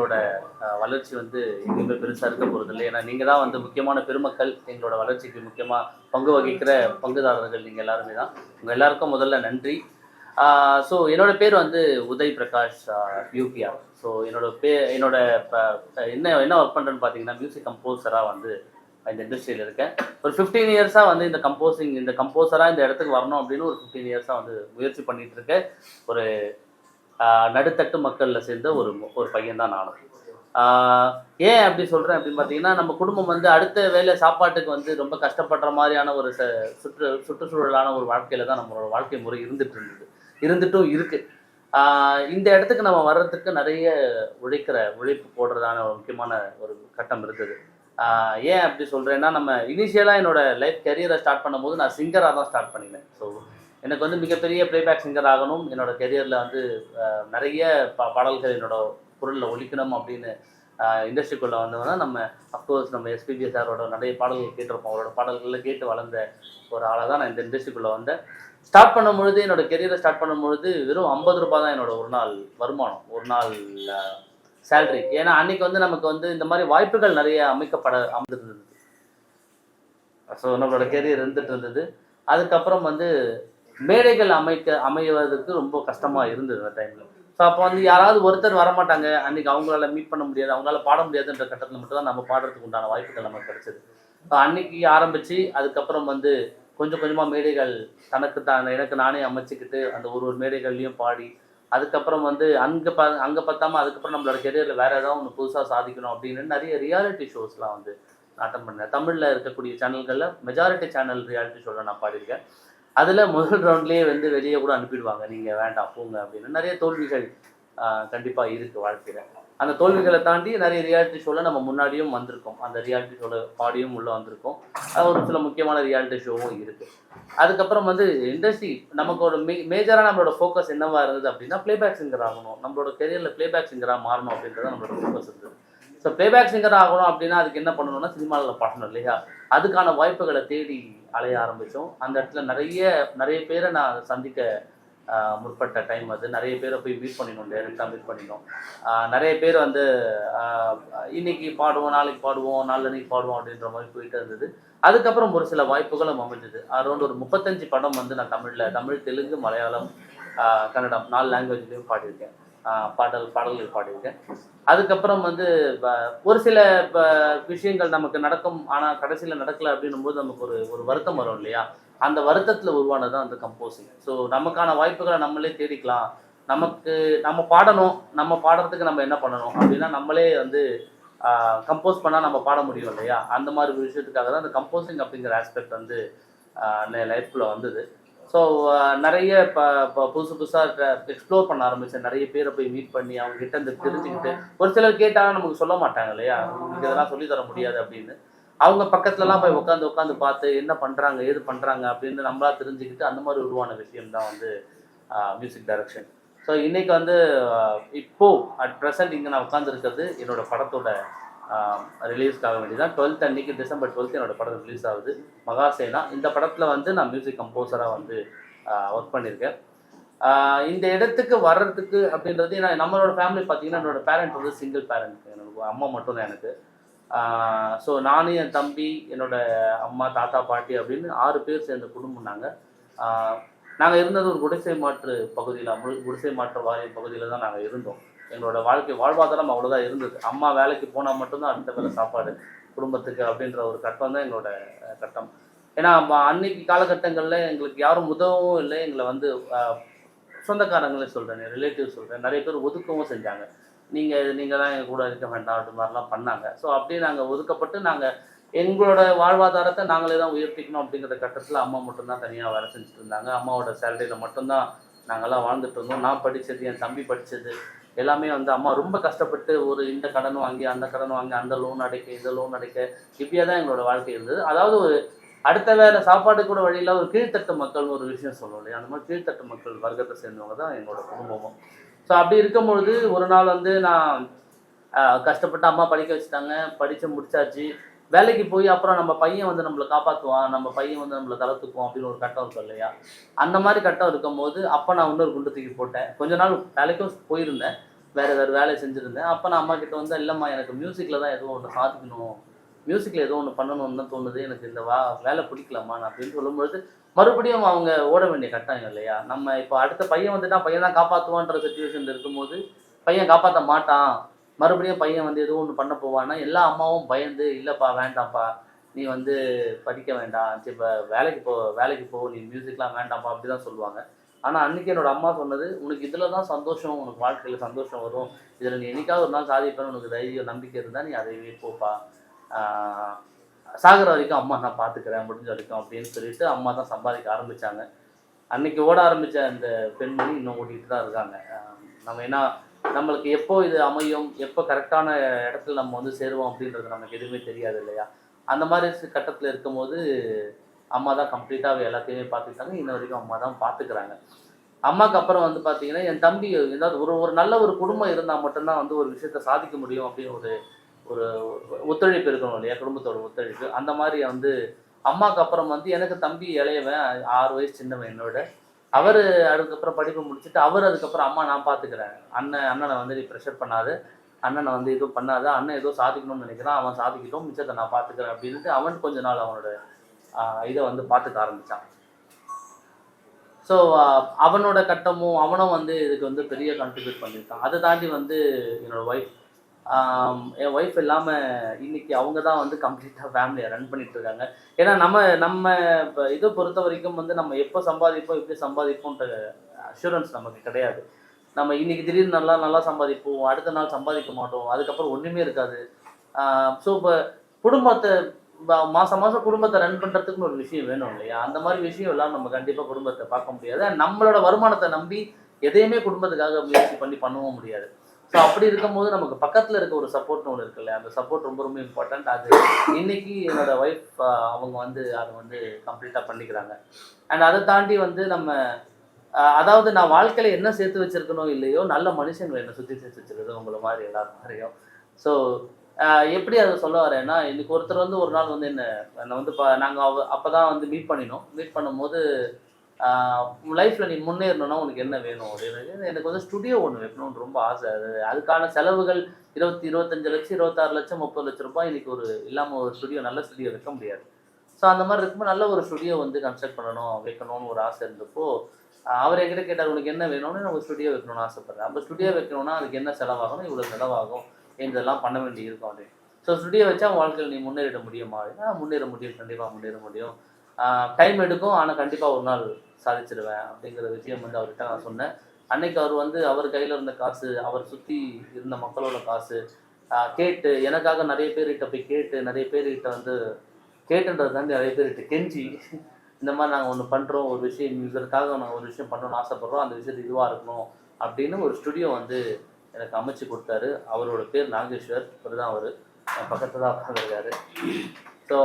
எங்களோட வளர்ச்சி வந்து எங்கேயுமே பெருசாக இருக்க போகிறது இல்லை. ஏன்னா நீங்கள் தான் வந்து முக்கியமான பெருமக்கள் எங்களோட வளர்ச்சிக்கு முக்கியமாக பங்கு வகிக்கிற பங்குதாரர்கள் நீங்கள் எல்லாருமே தான். உங்கள் எல்லாருக்கும் முதல்ல நன்றி. ஸோ என்னோட பேர் வந்து உதய் பிரகாஷ் யூபிஆர் ஸோ என்னோட பே என்னோட இப்போ என்ன என்ன ஒர்க் பண்ணுறேன்னு பார்த்தீங்கன்னா மியூசிக் கம்போசராக வந்து இந்த இண்டஸ்ட்ரியில் இருக்கேன். ஒரு ஃபிஃப்டீன் இயர்ஸாக வந்து இந்த கம்போசிங் இந்த கம்போசராக இந்த இடத்துக்கு வரணும் அப்படின்னு ஒரு ஃபிஃப்டீன் இயர்ஸாக வந்து முயற்சி பண்ணிகிட்டு இருக்கேன். ஒரு நடுத்தட்டு மக்களில் சேர்ந்த ஒரு ஒரு பையன் தான் நானும் ஏன் அப்படி சொல்கிறேன் அப்படின்னு பார்த்தீங்கன்னா நம்ம குடும்பம் வந்து அடுத்த வேலை சாப்பாட்டுக்கு வந்து ரொம்ப கஷ்டப்படுற மாதிரியான ஒரு ச சுற்று சுற்றுச்சூழலான ஒரு வாழ்க்கையில் தான் நம்மளோட வாழ்க்கை முறை இருந்துட்டு இருந்தது. இருந்துட்டும் இருக்குது இந்த இடத்துக்கு நம்ம வர்றதுக்கு நிறைய உழைக்கிற உழைப்பு போடுறதான ஒரு முக்கியமான ஒரு கட்டம் இருக்குது ஏன் அப்படி சொல்கிறேன்னா நம்ம இனிஷியலாக என்னோடய லைஃப் கெரியரை ஸ்டார்ட் பண்ணும்போது நான் சிங்கராக தான் ஸ்டார்ட் பண்ணினேன். ஸோ எனக்கு வந்து மிகப்பெரிய பிளேபேக் சிங்கர் ஆகணும். என்னோட கெரியரில் வந்து நிறைய பா பாடல்கள் என்னோட குரலில் ஒழிக்கணும் அப்படின்னு இண்டஸ்ட்ரிக்குள்ளே வந்தோம்னா நம்ம அஃப்கோர்ஸ் நம்ம எஸ்பிபி சாரோட நிறைய பாடல்கள் கேட்டிருப்போம். அவரோட பாடல்களில் கேட்டு வளர்ந்த ஒரு ஆளாக தான் நான் இந்த இண்டஸ்ட்ரிக்குள்ளே வந்தேன். ஸ்டார்ட் பண்ணும்பொழுது என்னோட கெரியரை ஸ்டார்ட் பண்ணும்பொழுது வெறும் ஐம்பது ரூபாய் தான் என்னோட ஒரு நாள் வருமானம். ஒரு நாள் சேல்ரி ஏன்னா அன்னைக்கு வந்து நமக்கு வந்து இந்த மாதிரி வாய்ப்புகள் நிறைய அமைக்கப்பட அமைந்திருந்தது. ஸோ நம்மளோட கெரியர் இருந்துட்டு இருந்தது. அதுக்கப்புறம் வந்து மேடைகள் அமைக்க அமைவதற்கு ரொம்ப கஷ்டமாக இருந்தது அந்த டைமில் ஸோ அப்போ வந்து யாராவது ஒருத்தர் வரமாட்டாங்க. அன்னைக்கு அவங்களால மீட் பண்ண முடியாது. அவங்களால பாட முடியாதுன்ற கட்டத்தில் மட்டும்தான் நம்ம பாடுறதுக்கு உண்டான வாய்ப்புகள் நமக்கு கிடைச்சது. ஸோ அன்னைக்கு ஆரம்பித்து அதுக்கப்புறம் வந்து கொஞ்சம் கொஞ்சமாக மேடைகள் தனக்கு தான் எனக்கு நானே அமைச்சிக்கிட்டு அந்த ஒரு ஒரு மேடைகள்லையும் பாடி அதுக்கப்புறம் வந்து அங்கே ப அங்கே பார்த்தாம அதுக்கப்புறம் நம்மளோட கெரியரில் வேறு ஏதாவது ஒன்று புதுசாக சாதிக்கணும் அப்படின்னு நிறைய ரியாலிட்டி ஷோஸ்லாம் வந்து அட்டன் பண்ணேன். தமிழில் இருக்கக்கூடிய சேனல்களில் மெஜாரிட்டி சேனல் ரியாலிட்டி ஷோவில் நான் பாடியிருக்கேன். அதில் முதல் ரவுண்ட்லேயே வந்து வெளியே கூட அனுப்பிடுவாங்க. நீங்கள் வேண்டாம் போங்க அப்படின்னு. நிறைய தோல்விகள் கண்டிப்பாக இருக்குது வாழ்க்கையில். அந்த தோல்விகளை தாண்டி நிறைய ரியாலிட்டி ஷோவில் நம்ம முன்னாடியும் வந்திருக்கோம். அந்த ரியாலிட்டி ஷோவில் பாடியும் உள்ளே வந்திருக்கோம். அது ஒரு சில முக்கியமான ரியாலிட்டி ஷோவும் இருக்குது அதுக்கப்புறம் வந்து இண்டஸ்ட்ரி நமக்கு ஒரு மே மேஜராக நம்மளோட ஃபோக்கஸ் என்னவா இருந்தது அப்படின்னா பிளேபேக் சிங்கர் ஆகணும். நம்மளோட கெரியரில் பிளேபேக் சிங்கராக மாறணும் அப்படின்றது நம்மளோட ஃபோக்கஸ் இருந்தது. ஸோ பேபேக் சிங்கர் ஆகணும் அப்படின்னா அதுக்கு என்ன பண்ணணும்னா சினிமாவில் பாடணும் இல்லையா? அதுக்கான வாய்ப்புகளை தேடி அலைய ஆரம்பித்தோம் அந்த இடத்துல நிறைய நிறைய பேரை நான் சந்திக்க முற்பட்ட டைம் அது. நிறைய பேரை போய் மீட் பண்ணினோம் டேரெக்டாக மீட் பண்ணினோம். நிறைய பேர் வந்து இன்னைக்கு பாடுவோம் நாளைக்கு பாடுவோம் நாளன்னைக்கு பாடுவோம் அப்படின்ற மாதிரி போயிட்டு இருந்தது. அதுக்கப்புறம் ஒரு சில வாய்ப்புகளும் அமைஞ்சது. அரௌண்ட் ஒரு முப்பத்தஞ்சு படம் வந்து நான் தமிழில் தமிழ் தெலுங்கு மலையாளம் கன்னடம் நாலு லாங்குவேஜ்லேயும் பாடியிருக்கேன். பாடல் பாடல்கள் பாடியிருக்கேன் அதுக்கப்புறம் வந்து ஒரு சில விஷயங்கள் நமக்கு நடக்கும் ஆனால் கடைசியில் நடக்கல அப்படின்னும் போது நமக்கு ஒரு ஒரு வருத்தம் வரும் இல்லையா? அந்த வருத்தத்தில் உருவானது தான் அந்த கம்போசிங் ஸோ நமக்கான வாய்ப்புகளை நம்மளே தேடிக்கலாம். நமக்கு நம்ம பாடணும் நம்ம பாடுறதுக்கு நம்ம என்ன பண்ணணும் அப்படின்னா நம்மளே வந்து கம்போஸ் பண்ணால் நம்ம பாட முடியும் இல்லையா? அந்த மாதிரி ஒரு விஷயத்துக்காக தான் அந்த கம்போசிங் அப்படிங்கிற ஆஸ்பெக்ட் வந்து லைஃப்பில் வந்தது. ஸோ நிறைய இப்போ இப்போ புதுசு புதுசாக எக்ஸ்ப்ளோர் பண்ண ஆரம்பித்தேன் நிறைய பேரை போய் மீட் பண்ணி அவங்க கிட்ட இருந்து தெரிஞ்சுக்கிட்டு ஒரு சிலர் கேட்டாலும் நமக்கு சொல்ல மாட்டாங்க இல்லையா? உங்களுக்கு இதெல்லாம் சொல்லித் தர முடியாது அப்படின்னு. அவங்க பக்கத்துலலாம் போய் உட்காந்து உட்காந்து பார்த்து என்ன பண்ணுறாங்க ஏது பண்ணுறாங்க அப்படின்னு நம்மளா தெரிஞ்சுக்கிட்டு அந்த மாதிரி உருவான விஷயம் தான் வந்து மியூசிக் டைரக்ஷன் ஸோ இன்னைக்கு வந்து இப்போ அட் ப்ரெசன்ட் இங்கே நான் உட்காந்துருக்கிறது என்னோட படத்தோட ரிலீஸ்க்காக வேண்டியதான் டுவெல்த் அன்னைக்கு டிசம்பர் டுவெல்த் என்னோட படம் ரிலீஸ் ஆகுது. மகாசேனா. இந்த படத்தில் வந்து நான் மியூசிக் கம்போசராக வந்து ஒர்க் பண்ணியிருக்கேன் இந்த இடத்துக்கு வர்றதுக்கு அப்படின்றது நான் நம்மளோட ஃபேமிலி பார்த்தீங்கன்னா என்னோட பேரண்ட் வந்து சிங்கிள் பேரண்ட் எனக்கு அம்மா மட்டும் தான் எனக்கு ஸோ நானும் என் தம்பி என்னோட அம்மா தாத்தா பாட்டி அப்படின்னு ஆறு பேர் சேர்ந்த குடும்பம் நாங்கள் நாங்கள் இருந்தது ஒரு குடிசை மாற்று பகுதியில் முழு குடிசை மாற்று வாரியம் பகுதியில் தான் நாங்கள் இருந்தோம். என்னோட வாழ்க்கை வாழ்வாதாரம் அவ்வளோதான் இருந்தது. அம்மா வேலைக்கு போனால் மட்டும்தான் அடுத்த வேலை சாப்பாடு குடும்பத்துக்கு அப்படின்ற ஒரு கட்டம் தான் எங்களோட கட்டம். ஏன்னா அன்னைக்கு காலகட்டங்களில் எங்களுக்கு யாரும் உதவவும் இல்லை. எங்களை வந்து சொந்தக்காரங்களே சொல்கிறேன் ரிலேட்டிவ் சொல்கிறேன் நிறைய பேர் ஒதுக்கவும் செஞ்சாங்க. நீங்கள் நீங்கள் தான் எங்கள் கூட இருக்க வேண்டாம் அப்படி மாதிரிலாம் பண்ணாங்க. ஸோ அப்படியே நாங்கள் ஒதுக்கப்பட்டு நாங்கள் எங்களோட வாழ்வாதாரத்தை நாங்களே தான் உயர்த்திக்கணும் அப்படிங்கிற கட்டத்தில் அம்மா மட்டும்தான் தனியாக வேலை செஞ்சுட்டு இருந்தாங்க. அம்மாவோட சேலரியில் மட்டும்தான் நாங்கள்லாம் வாழ்ந்துட்டு இருந்தோம். நான் படித்தது என் தம்பி படித்தது எல்லாமே வந்து அம்மா ரொம்ப கஷ்டப்பட்டு ஒரு இந்த கடன் வாங்கி அந்த கடன் வாங்கி அந்த லோன் அடைக்க இந்த லோன் அடைக்க இப்படியே தான் எங்களோட வாழ்க்கை இருந்தது. அதாவது ஒரு அடுத்த வேற சாப்பாடு கூட வழியில் ஒரு கீழ்த்தட்டு மக்கள்னு ஒரு விஷயம் சொல்லுவோம் இல்லையா? அந்த மாதிரி கீழ்த்தட்டு மக்கள் வர்க்கத்தை சேர்ந்தவங்க தான் எங்களோட குடும்பமும். ஸோ அப்படி இருக்கும் பொழுது ஒரு நாள் வந்து நான் கஷ்டப்பட்டு அம்மா படிக்க வச்சுட்டாங்க. படித்து முடிச்சாச்சு. வேலைக்கு போய் அப்புறம் நம்ம பையன் வந்து நம்மளை காப்பாற்றுவான் நம்ம பையன் வந்து நம்மளை தளர்த்துக்குவோம் அப்படின்னு ஒரு கட்டம் இருக்கும் இல்லையா? அந்த மாதிரி கட்டம் இருக்கும்போது அப்போ நான் இன்னொரு குண்டு தூக்கி போட்டேன். கொஞ்ச நாள் வேலைக்கும் போயிருந்தேன். வேறு வேறு வேலை செஞ்சுருந்தேன். அப்போ நான் அம்மா கிட்ட வந்து இல்லைம்மா எனக்கு மியூசிக்கில் தான் எதுவும் ஒன்று சாதிக்கணும். மியூசிக்கில் ஏதோ ஒன்று பண்ணணும்னு தான் தோணுது. எனக்கு இந்த வா வேலை பிடிக்கலாமா அப்படின்னு சொல்லும்பொழுது மறுபடியும் அவங்க ஓட வேண்டிய கட்டாயம் இல்லையா? நம்ம இப்போ அடுத்த பையன் வந்துட்டா பையன் தான் காப்பாற்றுவான்ற சுச்சுவேஷன் இருக்கும்போது பையன் காப்பாற்ற மாட்டான். மறுபடியும் பையன் வந்து எதுவும் ஒன்று பண்ண போவான்னா எல்லா அம்மாவும் பயந்து இல்லைப்பா வேண்டாம்ப்பா நீ வந்து படிக்க வேண்டாம் சரி இப்போ வேலைக்கு போ வேலைக்கு போ நீ மியூசிக்லாம் வேண்டாம்ப்பா அப்படி தான் சொல்லுவாங்க. ஆனால் அன்றைக்கி என்னோட அம்மா சொன்னது உனக்கு இதில் தான் சந்தோஷம் உனக்கு வாழ்க்கையில் சந்தோஷம் வரும். இதில் நீ என்னைக்காவது ஒரு நாள் சாதிப்பேன்னு உனக்கு தைரியம் நம்பிக்கை இருந்தால் நீ அதைவே போப்பா. சாகிற வரைக்கும் அம்மா நான் பார்த்துக்கிறேன் முடிஞ்ச வரைக்கும் அப்படின்னு சொல்லிட்டு அம்மா தான் சம்பாதிக்க ஆரம்பிச்சாங்க. அன்னைக்கு ஓட ஆரம்பித்த அந்த பெண்மணி இன்னும் ஓடிட்டு தான் இருக்காங்க. நம்ம என்ன நம்மளுக்கு எப்போ இது அமையும் எப்போ கரெக்டான இடத்துல நம்ம வந்து சேருவோம் அப்படின்றது நமக்கு எதுவுமே தெரியாது இல்லையா? அந்த மாதிரி கட்டத்தில் இருக்கும்போது அம்மா தான் கம்ப்ளீட்டாக எல்லாத்தையுமே பார்த்துக்கிட்டாங்க. இன்ன வரைக்கும் அம்மா தான் பார்த்துக்கிறாங்க. அம்மாக்கு அப்புறம் வந்து பார்த்தீங்கன்னா என் தம்பி ஏதாவது ஒரு ஒரு நல்ல ஒரு குடும்பம் இருந்தால் மட்டும்தான் வந்து ஒரு விஷயத்த சாதிக்க முடியும் அப்படின்னு ஒரு ஒரு ஒத்துழைப்பு இருக்கணும் இல்லையா? குடும்பத்தோட ஒத்துழைப்பு. அந்த மாதிரி வந்து அம்மாக்கு அப்புறம் வந்து எனக்கு தம்பி இளையவன் ஆறு வயசு சின்னவன் என்னோட. அவர் அதுக்கப்புறம் படிப்பு முடிச்சுட்டு அவர் அதுக்கப்புறம் அம்மா நான் பார்த்துக்கிறேன் அண்ணன் அண்ணனை வந்து நீ ப்ரெஷர் பண்ணாது. அண்ணனை வந்து எதுவும் பண்ணாத. அண்ணன் ஏதோ சாதிக்கணும்னு நினைக்கிறான். அவன் சாதிக்கட்டும் மிச்சத்தை நான் பார்த்துக்கிறேன் அப்படின்ட்டு அவன் கொஞ்ச நாள் அவனோட இதை வந்து பார்த்துக்க ஆரம்பித்தான் ஸோ அவனோட கட்டமும் அவனும் வந்து இதுக்கு வந்து பெரிய கான்ட்ரிபியூட் பண்ணியிருக்கான். அதை தாண்டி வந்து என்னோடய ஒய்ஃப் என் ஒய்ஃப் இல்லாமல் இன்னைக்கு அவங்க தான் வந்து கம்ப்ளீட்டாக ஃபேமிலியை ரன் பண்ணிட்டு இருக்காங்க ஏன்னா நம்ம நம்ம இப்போ இதை பொறுத்த வரைக்கும் வந்து நம்ம எப்போ சம்பாதிப்போம் எப்படி சம்பாதிப்போன்ற அஷூரன்ஸ் நமக்கு கிடையாது. நம்ம இன்றைக்கி திடீர்னு நல்லா நல்லா சம்பாதிப்போம் அடுத்த நாள் சம்பாதிக்க மாட்டோம் அதுக்கப்புறம் ஒன்றுமே இருக்காது. ஸோ இப்போ குடும்பத்தை மாதம் மாதம் குடும்பத்தை ரன் பண்ணுறதுக்குன்னு ஒரு விஷயம் வேணும் இல்லையா? அந்த மாதிரி விஷயம் எல்லாம் நம்ம கண்டிப்பாக குடும்பத்தை பார்க்க முடியாது. நம்மளோட வருமானத்தை நம்பி எதையுமே குடும்பத்துக்காக முயற்சி பண்ணி பண்ணவும் முடியாது. ஸோ அப்படி இருக்கும்போது நமக்கு பக்கத்தில் இருக்க ஒரு சப்போர்ட்னு ஒன்று இருக்குல்ல அந்த சப்போர்ட் ரொம்ப ரொம்ப இம்பார்ட்டன்ட் அது இன்னைக்கு என்னோட ஒய்ஃப் அவங்க வந்து அதை வந்து கம்ப்ளீட்டாக பண்ணிக்கிறாங்க. அண்ட் அதை தாண்டி வந்து நம்ம அதாவது நான் வாழ்க்கையில் என்ன சேர்த்து வச்சிருக்கணும் இல்லையோ நல்ல மனுஷங்களை என்னை சுற்றி சேர்த்து வச்சிருக்கிறது உங்களை மாதிரி எல்லாரும் மாதிரியும். ஸோ எப்படி அதை சொல்ல வரேன்னா இன்னைக்கு ஒருத்தர் வந்து ஒரு நாள் வந்து என்ன என்னை வந்து இப்போ நாங்கள் அவ அப்போ தான் வந்து மீட் பண்ணினோம். மீட் பண்ணும்போது லைஃப்பில் நீ முன்னேறணும்னா உனக்கு என்ன வேணும் அப்படின்னு எனக்கு வந்து ஸ்டுடியோ ஒன்று வைக்கணும்னு ரொம்ப ஆசை. அது அதுக்கான செலவுகள் இருபத்தி இருபத்தஞ்சு லட்சம் இருபத்தாறு லட்சம் முப்பது லட்சம் ரூபாய் இன்னைக்கு ஒரு இல்லாமல் ஒரு ஸ்டுடியோ நல்ல ஸ்டுடியோ வைக்க முடியாது. ஸோ அந்த மாதிரி இருக்கும்போது நல்ல ஒரு ஸ்டுடியோ வந்து கன்ஸ்ட்ரக்ட் பண்ணணும் வைக்கணும்னு ஒரு ஆசை இருந்தப்போ அவர் என்கிட்ட கேட்டார் உனக்கு என்ன வேணும்னு நம்ம ஸ்டுடியோ வைக்கணும்னு ஆசைப்படுறேன். அப்போ ஸ்டுடியோ வைக்கணும்னா அதுக்கு என்ன செலவாகணும் இவ்வளோ செலவாகும் இதெல்லாம் பண்ண வேண்டி இருக்கும் அப்படின்னு. ஸோ ஸ்டுடியோ வச்சா வாழ்க்கையில் நீ முன்னேறிட முடியுமா அப்படின்னா முன்னேற முடியும். கண்டிப்பாக முன்னேற முடியும். டைம் எடுக்கும். ஆனால் கண்டிப்பாக ஒரு நாள் சாதிச்சிடுவேன் அப்படிங்கிற விஷயம் வந்து அவர்கிட்ட நான் சொன்னேன். அன்னைக்கு அவர் வந்து அவர் கையில் இருந்த காசு அவர் சுற்றி இருந்த மக்களோட காசு கேட்டு எனக்காக நிறைய பேர்கிட்ட போய் கேட்டு நிறைய பேர்கிட்ட வந்து கேட்டுன்றது தாண்டி நிறைய பேர்கிட்ட கெஞ்சி இந்த மாதிரி நாங்கள் ஒன்று பண்ணுறோம் ஒரு விஷயம் இதற்காக நாங்கள் ஒரு விஷயம் பண்ணணும்னு ஆசைப்பட்றோம் அந்த விஷயத்து இதுவாக இருக்கணும் அப்படின்னு ஒரு ஸ்டுடியோ வந்து எனக்கு அமைச்சு கொடுத்தாரு. அவரோட பேர் நாகேஸ்வர் அவர் தான் அவர். என் பக்கத்தில் தான் உட்காந்துருக்காரு ஸோ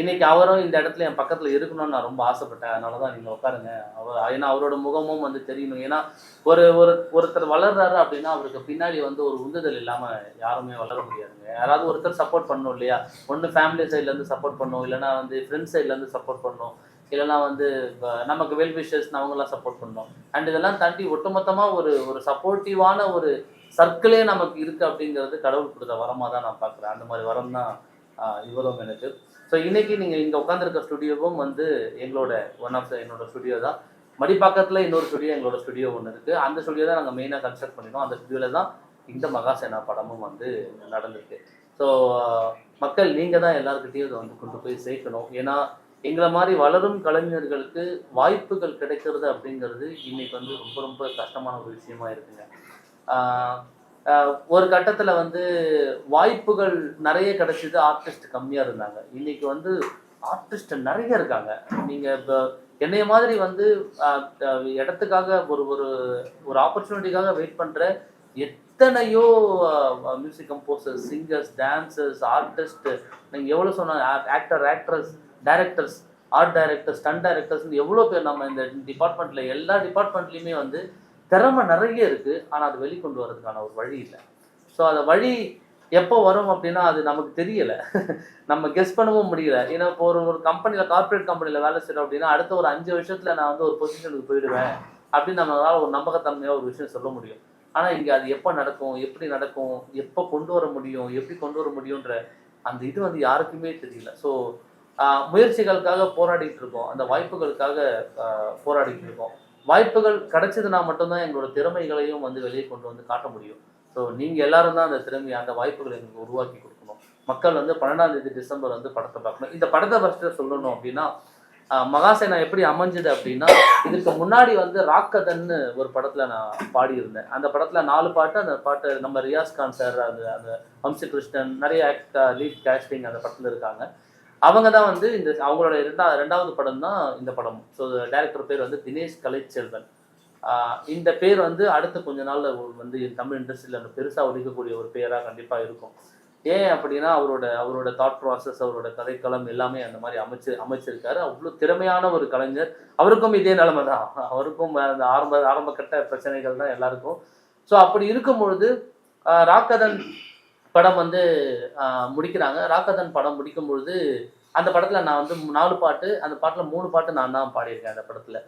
இன்னைக்கு அவரும் இந்த இடத்துல என் பக்கத்தில் இருக்கணும்னு நான் ரொம்ப ஆசைப்பட்டேன். அதனால தான் நீங்கள் உட்காருங்க. அவர் ஏன்னா அவரோட முகமும் வந்து தெரியணும் ஏன்னா ஒரு ஒரு ஒருத்தர் வளர்றாரு அப்படின்னா அவருக்கு பின்னாடி வந்து ஒரு உந்துதல் இல்லாமல் யாருமே வளர முடியாதுங்க. யாராவது ஒருத்தர் சப்போர்ட் பண்ணணும் இல்லையா? ஒன்று ஃபேமிலி சைட்லேருந்து சப்போர்ட் பண்ணணும் இல்லைன்னா வந்து ஃப்ரெண்ட்ஸ் சைட்லேருந்து சப்போர்ட் பண்ணணும் இல்லைன்னா வந்து நமக்கு வெல் விஷஸ் அவங்களாம் சப்போர்ட் பண்ணணும் அண்ட் இதெல்லாம் தாண்டி ஒட்டுமொத்தமாக ஒரு ஒரு சப்போர்ட்டிவான ஒரு சர்க்கிளே நமக்கு இருக்குது அப்படிங்கிறது கடவுள் கொடுத்த வரமாக தான் நான் பார்க்குறேன். அந்த மாதிரி வரம் தான் இவரும் எனக்கு. ஸோ இன்னைக்கு நீங்கள் இங்கே உட்காந்துருக்க ஸ்டுடியோவும் வந்து எங்களோட ஒன் ஆஃப் த என்னோட ஸ்டுடியோ தான். மடிப்பாக்கத்தில் இன்னொரு ஸ்டுடியோ எங்களோட ஸ்டுடியோ ஒன்று இருக்குது அந்த ஸ்டுடியோ தான் நாங்கள் மெயினாக கன்ஸ்ட்ரக்ட் பண்ணினோம். அந்த ஸ்டுடியோவில் தான் இந்த மகாசேனா படமும் வந்து நடந்திருக்கு. ஸோ மக்கள் நீங்கள் தான் எல்லாருக்கிட்டையும் இதை வந்து கொண்டு போய் சேர்க்கணும். ஏன்னா எங்களை மாதிரி வளரும் கலைஞர்களுக்கு வாய்ப்புகள் கிடைக்கிறது அப்படிங்கிறது இன்னைக்கு வந்து ரொம்ப ரொம்ப கஷ்டமான ஒரு விஷயமா இருக்குங்க. ஒரு கட்டத்தில் வந்து வாய்ப்புகள் நிறைய கிடைச்சிது ஆர்டிஸ்ட் கம்மியாக இருந்தாங்க. இன்னைக்கு வந்து ஆர்டிஸ்ட் நிறைய இருக்காங்க. நீங்கள் இப்போ என்னைய மாதிரி வந்து இடத்துக்காக ஒரு ஒரு ஒரு ஆப்பர்ச்சுனிட்டிக்காக வெயிட் பண்ணுற எத்தனையோ music composers singers dancers artist நீங்கள் எவ்வளோ சொன்னால் actor actress directors art directors stunt directors எவ்வளோ பேர் நம்ம இந்த டிபார்ட்மெண்ட்டில் எல்லா டிபார்ட்மெண்ட்லேயுமே வந்து திறமை நிறைய இருக்குது ஆனால் அது வெளிக்கொண்டு வர்றதுக்கான ஒரு வழி இல்லை. ஸோ அந்த வழி எப்போ வரும் அப்படின்னா அது நமக்கு தெரியலை. நம்ம கெஸ் பண்ணவும் முடியல. ஏன்னா இப்போ ஒரு ஒரு கம்பெனியில் கார்ப்பரேட் கம்பெனியில் வேலை செய்கிறோம் அப்படின்னா அடுத்த ஒரு அஞ்சு வருஷத்தில் நான் வந்து ஒரு பொசிஷனுக்கு போயிடுவேன் அப்படின்னு நம்மளால் ஒரு நம்பகத்தன்மையாக ஒரு விஷயம் சொல்ல முடியும். ஆனால் இங்கே அது எப்போ நடக்கும் எப்படி நடக்கும் எப்போ கொண்டு வர முடியும் எப்படி கொண்டு வர முடியும்ன்ற அந்த இது வந்து யாருக்குமே தெரியல. ஸோ முயற்சிகளுக்காக போராடிட்டு இருக்கோம். அந்த வாய்ப்புகளுக்காக போராடிட்டு இருக்கோம். வாய்ப்புகள் கிடைச்சதுன்னா மட்டும்தான் எங்களோட திறமைகளையும் வந்து வெளியே கொண்டு வந்து காட்ட முடியும். ஸோ நீங்கள் எல்லாரும் தான் அந்த திறமை அந்த வாய்ப்புகளை எங்களுக்கு உருவாக்கி கொடுக்கணும். மக்கள் வந்து பன்னெண்டாம் தேதி டிசம்பர் வந்து படத்தை பார்க்கணும். இந்த படத்தை ஃபஸ்ட்டு சொல்லணும் அப்படின்னா மகாசேனா எப்படி அமைஞ்சது அப்படின்னா இதுக்கு முன்னாடி வந்து ராக்கதன்னு ஒரு படத்தில் நான் பாடியிருந்தேன். அந்த படத்தில் நாலு பாட்டு அந்த பாட்டு நம்ம ரியாஸ் கான் சார் அந்த அந்த வம்சி கிருஷ்ணன் நிறைய லீட் கேஸ்டிங் அந்த படத்தில் இருக்காங்க. அவங்க தான் வந்து இந்த அவங்களோட இரண்டா ரெண்டாவது படம் தான் இந்த படம். ஸோ டேரக்டர் பேர் வந்து தினேஷ் கலைச்செல்வன். இந்த பேர் வந்து அடுத்த கொஞ்ச நாளில் வந்து தமிழ் இண்டஸ்ட்ரியில் அந்த பெருசாக ஒழிக்கக்கூடிய ஒரு பேராக கண்டிப்பாக இருக்கும். ஏன் அப்படின்னா அவரோட அவரோட தாட் ப்ராசஸ் அவரோட கதைக்களம் எல்லாமே அந்த மாதிரி அமைச்சு அமைச்சிருக்காரு. அவ்வளோ திறமையான ஒரு கலைஞர். அவருக்கும் இதே நிலைமை தான் அவருக்கும் அந்த ஆரம்ப ஆரம்ப கட்ட பிரச்சனைகள் தான் எல்லாருக்கும். ஸோ அப்படி இருக்கும் பொழுது ராக்கதன் படம் வந்து முடிக்கிறாங்க. ராக்கதன் படம் முடிக்கும் பொழுது அந்த படத்தில் நான் வந்து நாலு பாட்டு அந்த பாட்டில் மூணு பாட்டு நான் தான் பாடியிருக்கேன் அந்த படத்தில்.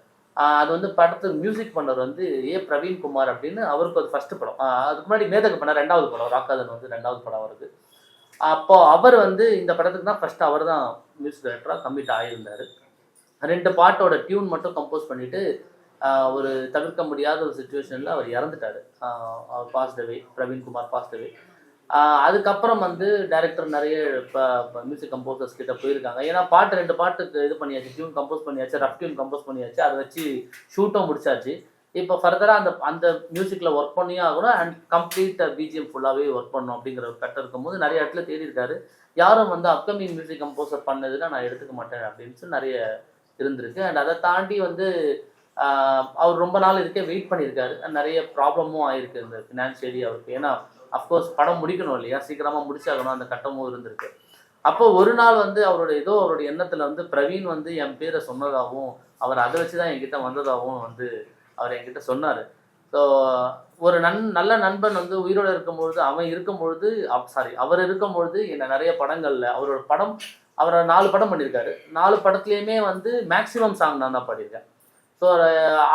அது வந்து படத்துக்கு மியூசிக் பண்ணவர் வந்து ஏ. பிரவீன் குமார் அப்படின்னு அவருக்கு அது ஃபஸ்ட்டு படம். அதுக்கு முன்னாடி மேதகு பண்ண ரெண்டாவது படம். ராக்காதன் வந்து ரெண்டாவது படம் வருது அப்போ அவர் வந்து இந்த படத்துக்கு தான் ஃபஸ்ட்டு அவர் தான் மியூசிக் டைரக்டராக கம்மிட் ஆகியிருந்தாரு ரெண்டு பாட்டோட டியூன் மட்டும் கம்போஸ் பண்ணிட்டு ஒரு தவிர்க்க முடியாத ஒரு சுச்சுவேஷனில் அவர் இறந்துட்டாரு. அவர் பாஸ்டவே பிரவீன் குமார் பாஸ்டவே அதுக்கப்புறம் வந்து டைரக்டர் நிறைய இப்போ மியூசிக் கம்போசர்ஸ் கிட்ட போயிருக்காங்க. ஏன்னா பாட்டு ரெண்டு பாட்டுக்கு இது பண்ணியாச்சு டியூன் கம்போஸ் பண்ணியாச்சு ரஃப் டியூன் கம்போஸ் பண்ணியாச்சு. அதை வச்சு ஷூட்டும் முடிச்சாச்சு. இப்போ ஃபர்தராக அந்த அந்த மியூசிக்கில் ஒர்க் பண்ணியே ஆகணும் அண்ட் கம்ப்ளீட் பிஜிஎம் ஃபுல்லாகவே ஒர்க் பண்ணணும் அப்படிங்கிற ஒரு கட்டம் இருக்கும்போது நிறைய இடத்துல தேடி இருக்காரு யாரும் வந்து அப்கமிங் மியூசிக் கம்போசர் பண்ணதுன்னா நான் எடுத்துக்க மாட்டேன் அப்படின்னு சொல்லி நிறைய இருந்திருக்கு. அண்ட் அதை தாண்டி வந்து அவர் ரொம்ப நாள் இதுக்கே வெயிட் பண்ணியிருக்காரு. நிறைய ப்ராப்ளமும் ஆயிருக்கு இந்த ஃபினான்ஷியலி அவருக்கு. ஏன்னா அஃப்கோர்ஸ் படம் முடிக்கணும் இல்லையா? சீக்கிரமாக முடிச்சாகணும். அந்த கட்டமும் இருந்திருக்கு. அப்போ ஒரு நாள் வந்து அவரோட ஏதோ அவருடைய எண்ணத்தில் வந்து பிரவீன் வந்து என் பேரை சொன்னதாகவும் அவர் அதை வச்சு தான் என்கிட்ட வந்ததாகவும் வந்து அவர் என்கிட்ட சொன்னார். ஸோ ஒரு நன் நல்ல நண்பன் வந்து உயிரோட இருக்கும்பொழுது அவன் இருக்கும்பொழுது சாரி அவர் இருக்கும்பொழுது என்னை நிறைய படங்களில் அவரோட படம் அவரை நாலு படம் பண்ணியிருக்காரு. நாலு படத்துலேயுமே வந்து மேக்ஸிமம் சாங் நான் தான் பாடியிருக்கேன். ஸோ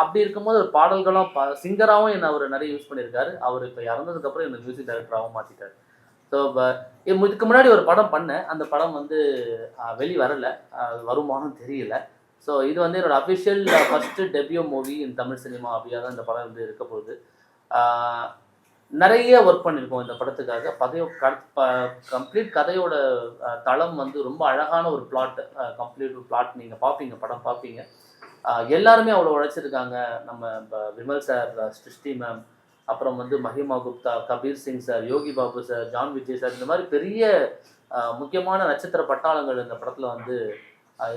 அப்படி இருக்கும்போது ஒரு பாடல்களும் சிங்கராகவும் என்ன அவர் நிறைய யூஸ் பண்ணியிருக்காரு. அவர் இப்போ இறந்ததுக்கப்புறம் எனக்கு மியூசிக் டைரக்டராகவும் மாற்றிட்டார் ஸோ இதுக்கு முன்னாடி ஒரு படம் பண்ணேன். அந்த படம் வந்து வெளி வரல. வருமானம் தெரியல. ஸோ இது வந்து என்னோட official first debut movie in Tamil cinema அப்படியாக தான் இந்த படம் வந்து இருக்க போகுது. நிறைய ஒர்க் பண்ணியிருக்கோம் இந்த படத்துக்காக. பதையோ கம்ப்ளீட் கதையோட தளம் வந்து ரொம்ப அழகான ஒரு பிளாட் கம்ப்ளீட் பிளாட் நீங்கள் பார்ப்பீங்க படம் பார்ப்பீங்க. எல்லாருமே அவ்வளோ உழைச்சிருக்காங்க. நம்ம விமல் சார் சிருஷ்டி மேம் அப்புறம் வந்து Mahima Gupta Kabir Singh sir Yogi Babu sir John Vijay sir இந்த மாதிரி பெரிய முக்கியமான நட்சத்திர பட்டாளங்கள் இந்த படத்தில் வந்து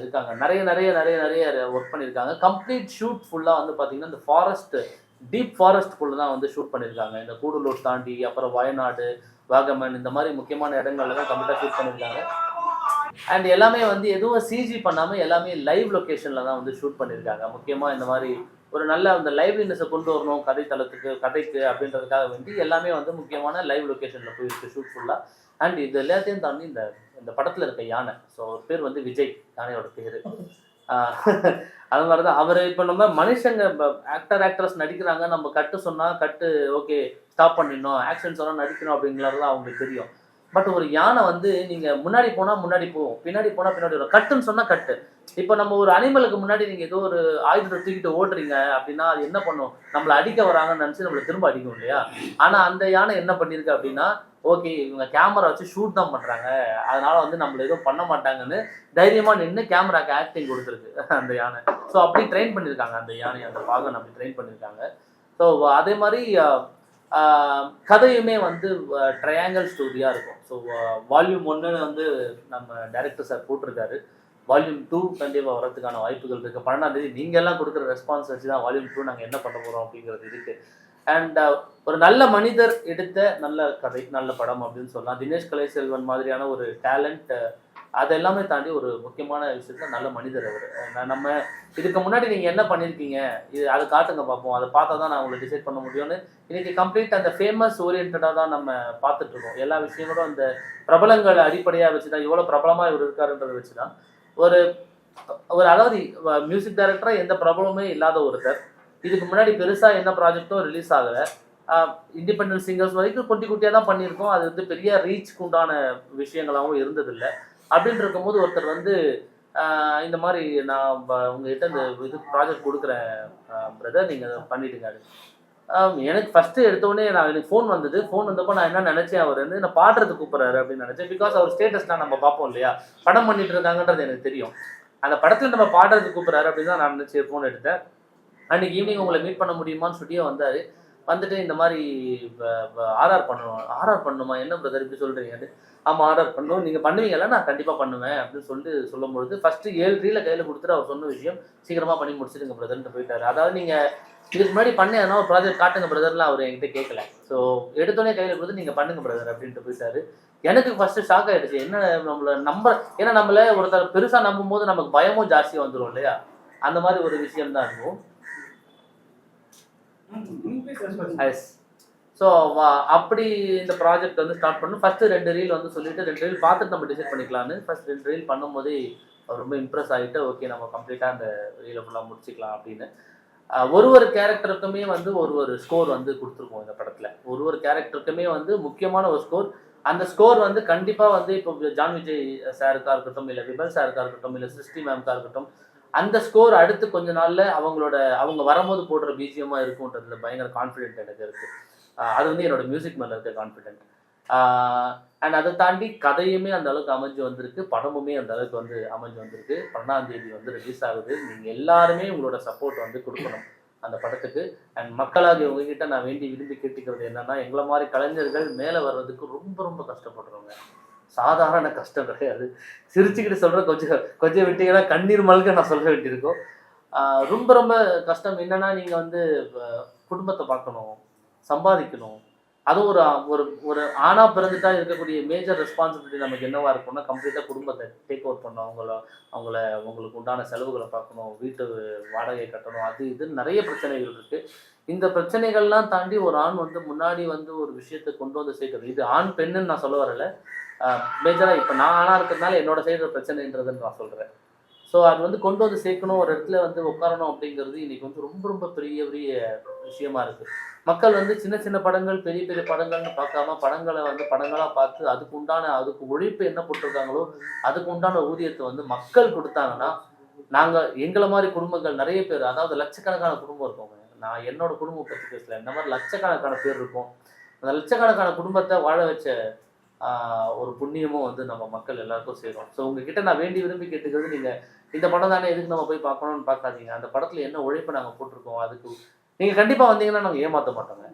இருக்காங்க. நிறைய நிறைய நிறைய நிறைய ஒர்க் பண்ணியிருக்காங்க கம்ப்ளீட் ஷூட் ஃபுல்லாக வந்து பார்த்தீங்கன்னா இந்த ஃபாரஸ்ட் டீப் ஃபாரஸ்ட்குள்ளே தான் வந்து ஷூட் பண்ணியிருக்காங்க இந்த கூடலூர் தாண்டி அப்புறம் வயநாடு வாகமன் இந்த மாதிரி முக்கியமான இடங்கள்ல தான் கம்ப்ளீட்டாக ஷூட் பண்ணியிருக்காங்க அண்ட் எல்லாமே வந்து எதுவும் சிஜி பண்ணாமல் எல்லாமே லைவ் லொக்கேஷனில் தான் வந்து ஷூட் பண்ணியிருக்காங்க. முக்கியமாக இந்த மாதிரி ஒரு நல்ல அந்த லைவ்லினஸை கொண்டு வரணும் கதை தளத்துக்கு கதைக்கு அப்படின்றதுக்காக வேண்டி எல்லாமே வந்து முக்கியமான லைவ் லொக்கேஷனில் போயிருக்கு ஷூட் ஃபுல்லாக அண்ட் இது எல்லாத்தையும் தாண்டி இந்த இந்த படத்தில் இருக்க யானை ஸோ அவர் பேர் வந்து விஜய் யானையோட பேர். அது மாதிரி தான் அவர் இப்போ நம்ம மனுஷங்க ஆக்டர் ஆக்ட்ரஸ் நடிக்கிறாங்க. நம்ம கட்டு சொன்னால் கட்டு ஓகே ஸ்டாப் பண்ணிடணும். ஆக்ஷன் சொன்னால் நடிக்கணும் அப்படிங்கிறது அவங்களுக்கு தெரியும். பட் ஒரு யானை வந்து நீங்கள் முன்னாடி போனால் முன்னாடி போகும். பின்னாடி போனால் பின்னாடி வரும். கட்டுன்னு சொன்னால் கட்டு. இப்போ நம்ம ஒரு அனிமலுக்கு முன்னாடி நீங்கள் ஏதோ ஒரு ஆயுதத்தை தூக்கிட்டு ஓடுறீங்க அப்படின்னா அது என்ன பண்ணும்? நம்மளை அடிக்க வராங்கன்னு நினச்சி நம்மளை திரும்ப அடிக்கும் இல்லையா? ஆனால் அந்த யானை என்ன பண்ணியிருக்கு அப்படின்னா ஓகே இவங்க கேமரா வச்சு ஷூட் தான் பண்ணுறாங்க அதனால வந்து நம்மள எதுவும் பண்ண மாட்டாங்கன்னு தைரியமாக நின்று கேமராக்கு ஆக்டிங் கொடுத்துருக்கு அந்த யானை. ஸோ அப்படி ட்ரெயின் பண்ணியிருக்காங்க அந்த யானை அந்த பாகன் அப்படி ட்ரெயின் பண்ணியிருக்காங்க ஸோ அதே மாதிரி கதையுமே வந்து ட்ரையாங்கல் ஸ்டோரியாக இருக்கும். ஸோ வால்யூம் ஒன்றுன்னு வந்து நம்ம டைரக்டர் சார் போட்டிருக்காரு. வால்யூம் டூ கண்டிப்பாக வரதுக்கான வாய்ப்புகள் இருக்குது பன்னெண்டாம் தேதி நீங்கள்லாம் கொடுக்குற ரெஸ்பான்ஸ் வச்சு தான் வால்யூம் டூ நாங்கள் என்ன பண்ண போகிறோம் அப்படிங்கிறது இருக்குது அண்ட் ஒரு நல்ல மனிதர் எடுத்த நல்ல கதை நல்ல படம் அப்படின்னு சொல்லலாம். தினேஷ் கலைசெல்வன் மாதிரியான ஒரு டேலண்ட் அது எல்லாமே தாண்டி ஒரு முக்கியமான விஷயத்துல நல்ல மனிதர் அவர். நம்ம இதுக்கு முன்னாடி நீங்க என்ன பண்ணிருக்கீங்க? இது அதை காட்டுங்க பார்ப்போம் அதை பார்த்தா தான் நான் உங்களை டிசைட் பண்ண முடியும்னு. இன்னைக்கு கம்ப்ளீட் அந்த ஃபேமஸ் ஓரியன்டாக தான் நம்ம பார்த்துட்டு இருக்கோம். எல்லா விஷயங்களும் அந்த பிரபலங்களை அடிப்படையாக வச்சு தான் இவ்வளோ பிரபலமா இவர் இருக்காருன்றதை வச்சு தான் ஒரு ஒரு அதாவது மியூசிக் டைரக்டரா எந்த பிரபலமே இல்லாத ஒருத்தர். இதுக்கு முன்னாடி பெருசா எந்த ப்ராஜெக்டும் ரிலீஸ் ஆகல. இண்டிபெண்டன்ட் சிங்கர்ஸ் வரைக்கும் குட்டி குட்டியாக தான் பண்ணியிருக்கோம். அது வந்து பெரிய ரீச்க்கு உண்டான விஷயங்களாகவும் இருந்ததில்லை. அப்படின்னு இருக்கும்போது ஒருத்தர் வந்து இந்த மாதிரி நான் உங்ககிட்ட இந்த இது ப்ராஜெக்ட் கொடுக்குறேன் பிரதர் நீங்கள் பண்ணிவிடுங்க அது எனக்கு ஃபஸ்ட்டு எடுத்தோடனே நான் எனக்கு ஃபோன் வந்தது. ஃபோன் வந்தப்போ நான் என்ன நினச்சேன் அவர் வந்து என்ன பாடுறதுக்கு கூப்பிட்றாரு அப்படின்னு நினச்சேன். பிகாஸ் அவர் ஸ்டேட்டஸ்லாம் நம்ம பார்ப்போம் இல்லையா? படம் பண்ணிட்டு இருக்காங்கன்றது எனக்கு தெரியும். அந்த படத்தில் நம்ம பாடுறதுக்கு கூப்பிட்றாரு அப்படின்னு தான் நான் நினச்சி ஃபோன் எடுத்தேன். அன்னைக்கு ஈவினிங் உங்களை மீட் பண்ண முடியுமான்னு சொல்லியே வந்தார். வந்துட்டு இந்த மாதிரி ஆர்ஆர் பண்ணணும். ஆர்ஆர் பண்ணணுமா என்ன பிரதர் இப்படி சொல்கிறீங்க ஆமாம் ஆர்டர் பண்ணணும் நீங்கள் பண்ணுவீங்கல்ல நான் கண்டிப்பாக பண்ணுவேன் அப்படின்னு சொல்லிட்டு சொல்லும்பொழுது ஃபஸ்ட்டு ஏழு ரீல கையில் கொடுத்துட்டு அவர் சொன்ன விஷயம் சீக்கிரமாக பண்ணி முடிச்சிடுங்க பிரதர்ன்ட்டு போயிட்டாரு. அதாவது நீங்கள் இதுக்கு முன்னாடி பண்ண எதனா ஒரு ப்ராஜெக்ட் காட்டுங்க பிரதர்லாம் அவர் என்கிட்ட கேட்கல ஸோ எடுத்தோடனே கையில் கொடுத்து நீங்கள் பண்ணுங்க பிரதர் அப்படின்ட்டு போயிட்டாரு. எனக்கு ஃபர்ஸ்ட் ஷாக் ஆயிடுச்சு. என்ன நம்மள நம்ப ஏன்னா நம்மள ஒருத்தர் பெருசாக நம்பும் போது நமக்கு பயமும் ஜாஸ்தியாக வந்துடும் இல்லையா? அந்த மாதிரி ஒரு விஷயம் தான் இருக்கும். எஸ் ஸோ அப்படி இந்த ப்ராஜெக்ட் வந்து ஸ்டார்ட் பண்ணணும். ஃபஸ்ட்டு ரெண்டு ரீல் வந்து சொல்லிட்டு ரெண்டு ரீல் பார்த்துட்டு நம்ம டிசைட் பண்ணிக்கலாம்னு. ஃபஸ்ட் ரெண்டு ரீல் பண்ணும்போதே அவர் ரொம்ப இம்ப்ரெஸ் ஆகிட்டு ஓகே நம்ம கம்ப்ளீட்டாக அந்த ரீலை ஃபுல்லாக முடிச்சிக்கலாம் அப்படின்னு. ஒரு ஒரு கேரக்டருக்குமே வந்து ஒரு ஒரு ஸ்கோர் வந்து கொடுத்துருக்கோம் இந்த படத்தில். ஒரு ஒரு கேரக்டருக்குமே வந்து முக்கியமான ஒரு ஸ்கோர் அந்த ஸ்கோர் வந்து கண்டிப்பாக வந்து இப்போ ஜான் விஜய் சாருக்கா இருக்கட்டும் இல்லை விபல் சாருக்காக இருக்கட்டும் இல்லை சிருஷ்டி மேம்காக இருக்கட்டும் அந்த ஸ்கோர் அடுத்து கொஞ்ச நாள்ல அவங்களோட அவங்க வரும்போது போடுற பிஜிஎம்மா இருக்கும்ன்றதுல பயங்கர கான்ஃபிடென்ட் எனக்கு இருக்கு. அது வந்து என்னோட மியூசிக் மேல இருக்க கான்ஃபிடென்ட் அண்ட் அதை தாண்டி கதையுமே அந்த அளவுக்கு அமைஞ்சு வந்திருக்கு படமுமே அந்த அளவுக்கு வந்து அமைஞ்சு வந்திருக்கு. பன்னெண்டாம் தேதி வந்து ரிலீஸ் ஆகுது. நீங்க எல்லாருமே உங்களோட சப்போர்ட் வந்து கொடுக்கணும் அந்த படத்துக்கு. அண்ட் மக்களாகிய உங்ககிட்ட நான் வேண்டி விரும்பி கேட்டுக்கிறது என்னன்னா எங்களை மாதிரி கலைஞர்கள் மேலே வர்றதுக்கு ரொம்ப ரொம்ப கஷ்டப்படுறவங்க. சாதாரண கஷ்டம் கிடையாது சிரிச்சுக்கிட்டு சொல்கிற கொஞ்சம் கொஞ்சம் விட்டீங்கன்னா கண்ணீர் மல்க நான் சொல்ல வேண்டியிருக்கும். ரொம்ப ரொம்ப கஷ்டம் என்னன்னா நீங்கள் வந்து குடும்பத்தை பார்க்கணும் சம்பாதிக்கணும். அதுவும் ஒரு ஒரு ஒரு ஆணா பிறந்துட்டா இருக்கக்கூடிய மேஜர் ரெஸ்பான்சிபிலிட்டி நமக்கு என்னவா இருக்கும்னா கம்ப்ளீட்டாக குடும்பத்தை டேக் ஓவர் பண்ணணும். அவங்கள அவங்கள அவங்களுக்கு உண்டான செலவுகளை பார்க்கணும் வீட்டு வாடகை கட்டணும் அது இது நிறைய பிரச்சனைகள் இருக்கு. இந்த பிரச்சனைகள்லாம் தாண்டி ஒரு ஆண் வந்து முன்னாடி வந்து ஒரு விஷயத்தை கொண்டு வந்து சேர்க்கறது. இது ஆண் பெண்ணுன்னு நான் சொல்ல வரல. மேஜராக இப்போ நான் ஆனால் இருக்கிறதுனால என்னோட சைடு பிரச்சனைன்றதுன்னு நான் சொல்கிறேன் ஸோ அது வந்து கொண்டு வந்து சேர்க்கணும் ஒரு இடத்துல வந்து உட்காரணும் அப்படிங்கிறது இன்னைக்கு வந்து ரொம்ப ரொம்ப பெரிய பெரிய விஷயமா இருக்கு. மக்கள் வந்து சின்ன சின்ன படங்கள் பெரிய பெரிய படங்கள்னு பார்க்காம படங்களை வந்து படங்களாக பார்த்து அதுக்கு உண்டான அதுக்கு ஒழிப்பு என்ன போட்டிருக்காங்களோ அதுக்கு உண்டான ஊதியத்தை வந்து மக்கள் கொடுத்தாங்கன்னா நாங்கள் எங்களை மாதிரி குடும்பங்கள் நிறைய பேர் அதாவது லட்சக்கணக்கான குடும்பம் இருக்கோங்க நான் என்னோட குடும்பம் பற்றி பேசல. இந்த மாதிரி லட்சக்கணக்கான பேர் இருக்கும். அந்த லட்சக்கணக்கான குடும்பத்தை வாழ வச்ச ஒரு புண்ணியமும் வந்து நம்ம மக்கள் எல்லாருக்கும் சேரும். ஸோ உங்ககிட்ட நான் வேண்டி விரும்பி கேட்டுக்கிறது நீங்கள் இந்த படம் தானே எதுக்கு நம்ம போய் பார்க்கணும்னு பார்க்காதீங்க. அந்த படத்தில் என்ன உழைப்பு நாங்கள் போட்டிருக்கோம் அதுக்கு நீங்கள் கண்டிப்பாக வந்தீங்கன்னா நாங்கள் ஏமாற்ற மாட்டோங்க.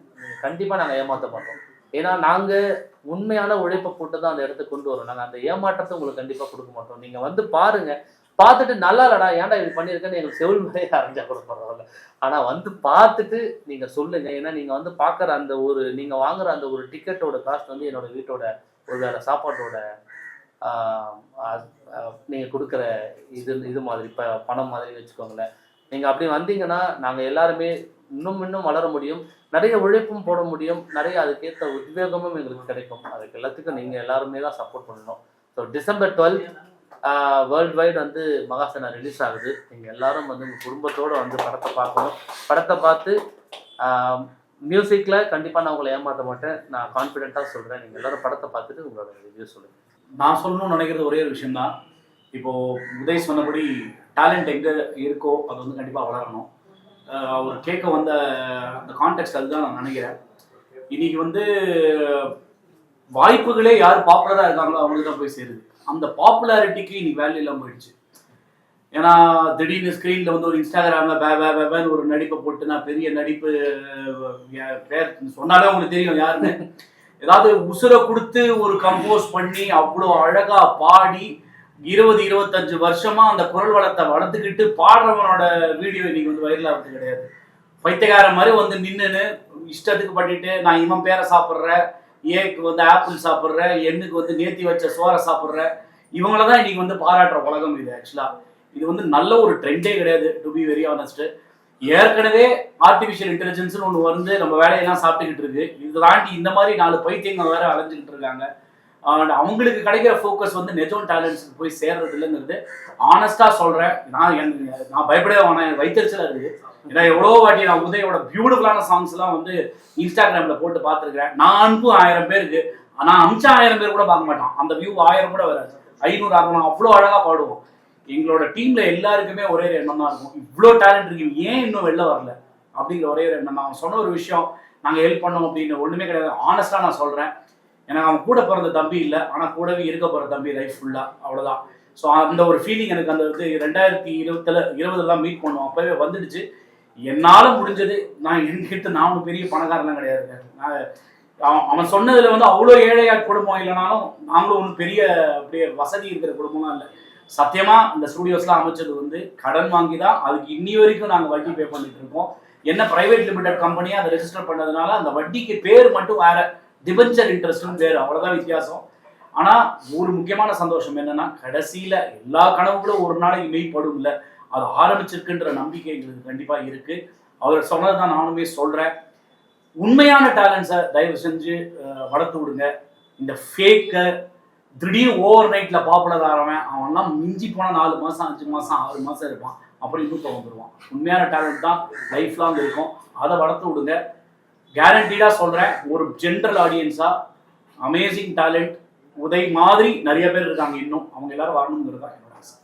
கண்டிப்பாக நாங்கள் ஏமாற்ற மாட்டோம். ஏன்னா நாங்கள் உண்மையான உழைப்பை போட்டு தான் அந்த இடத்துக்கு கொண்டு வரோம். நாங்கள் அந்த ஏமாற்றத்தை உங்களுக்கு கண்டிப்பாக கொடுக்க மாட்டோம். நீங்கள் வந்து பாருங்கள் பார்த்துட்டு நல்லா இல்லடா ஏன்டா இது பண்ணியிருக்கேன்னு எங்களுக்கு செவில் மேலே அரைஞ்சா கூட பரவாயில்ல. ஆனால் வந்து பார்த்துட்டு நீங்கள் சொல்லுங்கள் ஏன்னா நீங்கள் வந்து பார்க்குற அந்த ஒரு நீங்கள் வாங்குற அந்த ஒரு டிக்கெட்டோட காஸ்ட் வந்து என்னோட வீட்டோட ஒரு வேற சாப்பாட்டோட நீங்கள் கொடுக்குற இது இது மாதிரி இப்போ பணம் மாதிரி வச்சுக்கோங்களேன். நீங்கள் அப்படி வந்தீங்கன்னா நாங்கள் எல்லாருமே இன்னும் இன்னும் வளர முடியும். நிறைய உழைப்பும் போட முடியும். நிறைய அதுக்கேற்ற உத்வேகமும் எங்களுக்கு கிடைக்கும். அதுக்கு எல்லாத்துக்கும் நீங்கள் எல்லாருமே தான் சப்போர்ட் பண்ணணும். So December twelve worldwide வந்து மகாசனா ரிலீஸ் ஆகுது. நீங்கள் எல்லாரும் வந்து உங்கள் குடும்பத்தோடு வந்து படத்தை பார்க்கணும். படத்தை பார்த்து மியூசிக்கில் கண்டிப்பாக நான் உங்களை ஏமாற்ற மாட்டேன். நான் கான்ஃபிடென்ட்டாக சொல்கிறேன் நீங்கள் எல்லோரும் படத்தை பார்த்துட்டு உங்களோட ரிவ்யூ சொல்லுங்கள் நான் சொல்லணும்னு நினைக்கிறது ஒரே ஒரு விஷயம் தான் இப்போது உதய் சொன்னபடி டேலண்ட் எங்கே இருக்கோ அது வந்து கண்டிப்பாக வளரணும். அவர் கேட்க வந்த அந்த கான்டெக்ட் அதுதான் நான் நினைக்கிறேன். இன்னைக்கு வந்து வாய்ப்புகளே யார் பாப்புலராக இருக்காங்களோ அவங்களுக்கு தான் போய் சேருது. அந்த பாப்புலாரிட்டிக்கு இன்னைக்கு வேல்யூ இல்லாமல் போயிடுச்சு. ஏன்னா திடீர்னு ஸ்க்ரீனில் வந்து ஒரு இன்ஸ்டாகிராமில் பே பே பேன்னு ஒரு நடிப்பை போட்டு நான் பெரிய நடிப்பு பேர் சொன்னாலே உங்களுக்கு தெரியும் யாருன்னு. ஏதாவது உசுரை கொடுத்து ஒரு கம்போஸ் பண்ணி அவ்வளோ அழகா பாடி இருபது இருபத்தஞ்சு வருஷமா அந்த குரல் வளத்தை வளர்த்துக்கிட்டு பாடுறவனோட வீடியோ இன்னைக்கு வந்து வைரல் ஆகிறது கிடையாது. பைத்தியக்காரன் மாதிரி வந்து நின்னுன்னு இஷ்டத்துக்கு பண்ணிட்டு நான் இவன் பேரை சாப்பிட்றேன் ஏக்கு வந்து ஆப்பிள் சாப்பிட்றேன் எண்ணுக்கு வந்து நேத்தி வச்ச சோறை சாப்பிட்றேன். இவங்கள தான் இன்னைக்கு வந்து பாராட்டுற உலகம் இது ஆக்சுவலா இது வந்து நல்ல ஒரு ட்ரெண்டே கிடையாது டு பி வெரி ஆனஸ்ட் ஏற்கனவே ஆர்டிஃபிஷியல் இன்டெலிஜென்ஸ்னு ஒன்று வந்து நம்ம வேலையெல்லாம் சாப்பிட்டுக்கிட்டு இருக்கு. இது தாண்டி இந்த மாதிரி நாலு பைத்தியங்கள் வேற அலைஞ்சிக்கிட்டு இருக்காங்க. அண்ட் அவங்களுக்கு கிடைக்கிற ஃபோக்கஸ் வந்து நெஜோன் டேலண்ட்ஸ்க்கு போய் சேர்றது இல்லைங்கிறது ஆனஸ்டாக சொல்கிறேன் நான் என்- நான் பயப்படவே வேணாம் எனக்கு வைத்தறிச்சலா இருக்குது. ஏன்னா எவ்வளோ வாட்டி நான் உதயோட பியூட்டிஃபுல்லான சாங்ஸ் எல்லாம் வந்து இன்ஸ்டாகிராமில் போட்டு பார்த்துருக்கிறேன். நான் அனுப்பும் ஆயிரம் பேருக்கு ஆனால் அமிச்ச ஆயிரம் பேர் கூட பார்க்க மாட்டான். அந்த வியூ ஆயிரம் கூட வராது. ஐநூறு ஆகணும் அவ்வளோ அழகாக பாடுவோம். எங்களோட டீம்ல எல்லாருக்குமே ஒரே ஒரு எண்ணம் தான் இருக்கும். இவ்வளோ டேலண்ட் இருக்கு ஏன் இன்னும் வெளில வரல? அப்படிங்கிற ஒரே ஒரு எண்ணம் அவன் சொன்ன ஒரு விஷயம் நாங்கள் ஹெல்ப் பண்ணோம் அப்படின்னு ஒன்றுமே கிடையாது. ஆனஸ்டாக நான் சொல்கிறேன் எனக்கு அவன் கூட பிறந்த தம்பி இல்லை. ஆனால் கூடவே இருக்க போகிற தம்பி லைஃப் ஃபுல்லாக அவ்வளோதான் ஸோ அந்த ஒரு ஃபீலிங் எனக்கு அந்த இது ரெண்டாயிரத்தி இருபத்துல இருபதுலாம் மீட் பண்ணோம். அப்போவே வந்துடுச்சு. என்னால் முடிஞ்சது நான் என்கிட்ட நான் பெரிய பணக்காரன்லாம் கிடையாது. நான் அவன் அவன் சொன்னதில் வந்து அவ்வளோ ஏழையாக குடும்பம் இல்லைனாலும் நாங்களும் ஒன்றும் பெரிய அப்படியே வசதி இருக்கிற குடும்பம்லாம் இல்லை. சத்தியமா இந்த ஸ்டூடியோஸ்லாம் அமைச்சது வந்து கடன் வாங்கி தான் அதுக்கு இன்னி வரைக்கும் நாங்கள் வட்டி பே பண்ணிட்டு இருக்கோம். என்ன பிரைவேட் லிமிடெட் கம்பெனியா அதை ரெஜிஸ்டர் பண்ணதுனால அந்த வட்டிக்கு பேர் மட்டும் வேற டிபென்ச்சர் இன்ட்ரெஸ்ட்டும் வேறு. அவ்வளோதான் வித்தியாசம். ஆனா ஒரு முக்கியமான சந்தோஷம் என்னன்னா கடைசியில எல்லா கனவுகளும் ஒரு நாளைக்கு மெய்ப்படும் இல்ல அது ஆரம்பிச்சிருக்குன்ற நம்பிக்கை எங்களுக்கு கண்டிப்பா இருக்கு. அவர் சொன்னதுதான் நானுமே சொல்றேன். உண்மையான டேலண்ட்ஸை தயவு செஞ்சு வளர்த்து விடுங்க. இந்த ஃபேக்கை திடீர் ஓவர் நைட்ல பாப்புலர் ஆகிறவன் அவன்லாம் மிஞ்சி போன நாலு மாசம் அஞ்சு மாசம் ஆறு மாசம் இருப்பான். அப்புறம் இன்னும் வந்துருவான். உண்மையான டேலண்ட் தான் லைஃப் லாங் இருக்கும். அதை வளர்த்து விடுங்க. கேரண்டீடா சொல்றேன் ஒரு ஜென்ரல் ஆடியன்ஸா அமேசிங் டேலண்ட் உதய் மாதிரி நிறைய பேர் இருக்காங்க இன்னும். அவங்க எல்லாரும் வரணுங்கிறது தான்